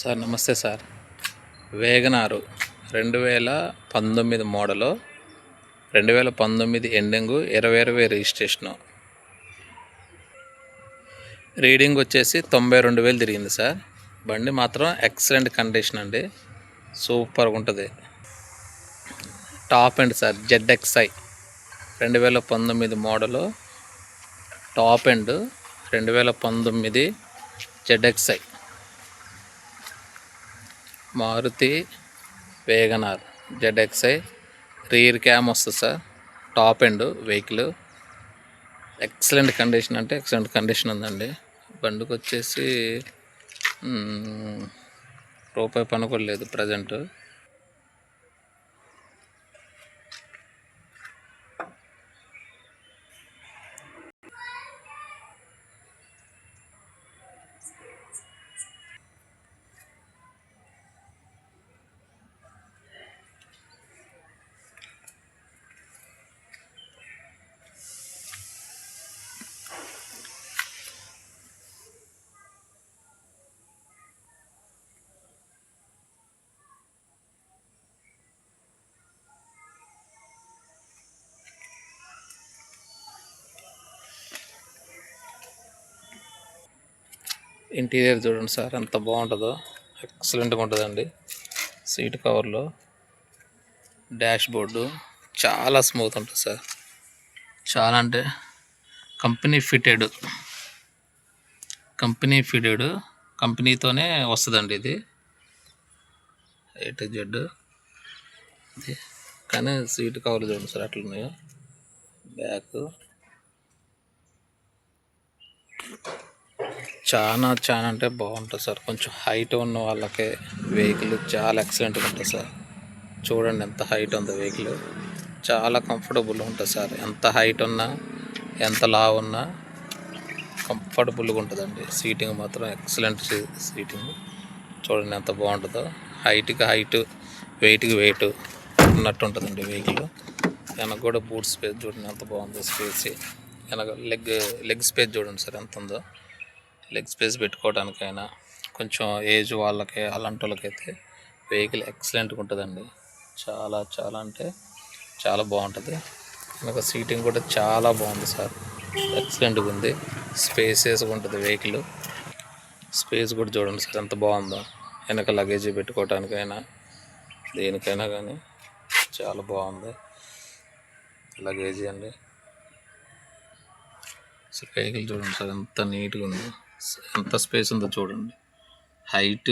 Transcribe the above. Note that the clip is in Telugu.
సార్ నమస్తే సార్. వేగనారు రెండు వేల పంతొమ్మిది మోడలు రెండు వేల పంతొమ్మిది ఎండింగు ఇరవై ఇరవై రిజిస్ట్రేషను. రీడింగ్ వచ్చేసి తొంభై రెండు వేలు తిరిగింది సార్. బండి మాత్రం ఎక్సలెంట్ కండిషన్ అండి. సూపర్గా ఉంటుంది. టాప్ ఎండ్ సార్ జెడ్ఎక్స్ఐ రెండు వేల పంతొమ్మిది మోడలు టాప్ ఎండ్ రెండు వేల పంతొమ్మిది ZXi. Maruti Wagon R ZXi rear cam వస్తుంది sir. Top end vehicle excellent condition అంటే ఎక్సలెంట్ కండిషన్ ఉందండి. బండికి వచ్చేసి రూపాయి పనుకోలేదు ప్రజెంట్ ఇంటీరియర్ చూడండి సార్ ఎంత బాగుంటుందో. ఎక్సలెంట్గా ఉంటుందండి. సీట్ కవర్లు డాష్ బోర్డు చాలా స్మూత్ ఉంటుంది సార్. చాలా అంటే కంపెనీ ఫిటెడ్ కంపెనీ ఫిటెడ్ కంపెనీతోనే వస్తుందండి ఇది. ఎయిట్ జెడ్ కానీ సీట్ కవర్లు చూడండి సార్ అట్లున్నాయో బ్యాక్ చాలా చాలా అంటే బాగుంటుంది సార్. కొంచెం హైట్ ఉన్న వాళ్ళకే వెహికల్ చాలా ఎక్సలెంట్గా ఉంటుంది సార్. చూడండి ఎంత హైట్ ఉందో వెహికల్ చాలా కంఫర్టబుల్ ఉంటుంది సార్. ఎంత హైట్ ఉన్నా ఎంత లావ్ ఉన్నా కంఫర్టబుల్గా ఉంటుందండి. సీటింగ్ మాత్రం ఎక్సలెంట్ సీటింగ్ చూడండి ఎంత బాగుంటుందో. హైట్కి హైట్ వెయిట్కి వెయిట్ ఉన్నట్టు ఉంటుందండి వెహికల్ వెనక కూడా బూట్ స్పేస్ చూడండి ఎంత బాగుందో. స్పేస్ వెనక లెగ్ లెగ్ స్పేస్ చూడండి సార్ ఎంత ఉందో. లెగ్ స్పేస్ పెట్టుకోవడానికైనా కొంచెం ఏజ్ వాళ్ళకి అలాంటి వాళ్ళకైతే వెహికల్ ఎక్సలెంట్గా ఉంటుందండి. చాలా చాలా అంటే చాలా బాగుంటుంది. వెనక సీటింగ్ కూడా చాలా బాగుంది సార్. ఎక్సలెంట్గా ఉంది. స్పేసెస్గా ఉంటుంది వెహికల్ స్పేస్ కూడా చూడండి సార్ ఎంత బాగుందో. వెనక లగేజ్ పెట్టుకోవడానికైనా దేనికైనా కానీ చాలా బాగుంది. లగేజీ అండి. సో వెహికల్ చూడండి సార్ ఎంత నీట్గా ఉంది. ఎంత స్పేస్ ఉందో చూడండి. హైట్